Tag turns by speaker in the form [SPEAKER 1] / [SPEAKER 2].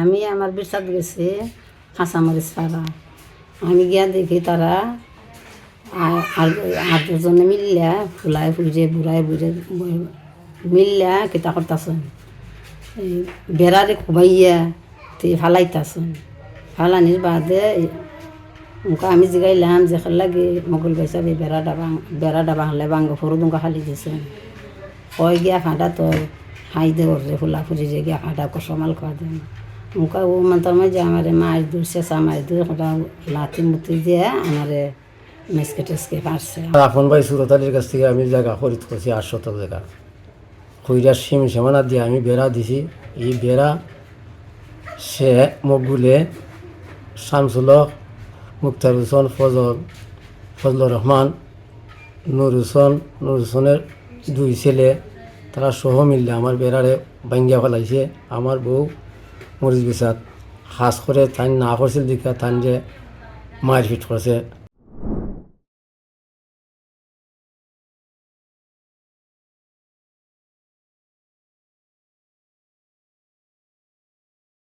[SPEAKER 1] আমি আমার বিশ্বাস গেছি কাঁচামরিচ পাড়া আমি গিয়া দেখি তারা আর দুজনে মিললা ফুলাই ফুজে বুড়াই বুড়ে মিললা কিতা করতাছেন। এই বেড়ারে খুবাইয়া তে ফালাইতাছেন। ফালানির বাদে ওকে আমি জিগাইলাম যে লাগে মগল বেসা বেড়াটা বাং বেড়াটা বাংলে বাঙ্গ ফরু দুঙ্কা খালি দিছেন। কয় গিয়া খাঁটা তো হাই দে ফুলা ফুরি যে গিয়া খাঁটা কসমাল খাওয়া দেন। ওকে ও মান্তার মাঝে আমারে মাছ দূর শেষা মাছ দূর লাতি মুতি দিয়ে আমারে মেসকে টেসকে পারছে
[SPEAKER 2] আপন ভাই সুরতালির কাছ থেকে আমি জায়গা খরিদ করছি আট শতক জায়গা। কইরা সিম সীমানা দিয়ে আমি বেড়া দিছি। এই বেড়া সে মকগুলে শামসুল হক, মুক্তার হোসেন ফজল ফজলুর রহমান নুর হোসেন নুর হোসেনের দুই ছেলে তারা সহ মিললে আমার বেড়ারে ভাঙ্গিয়া ফেলাইছে। আমার বউ মরিচ বিচার হাস করে তাই না করছিল দিকা তান যে মারপিট করছে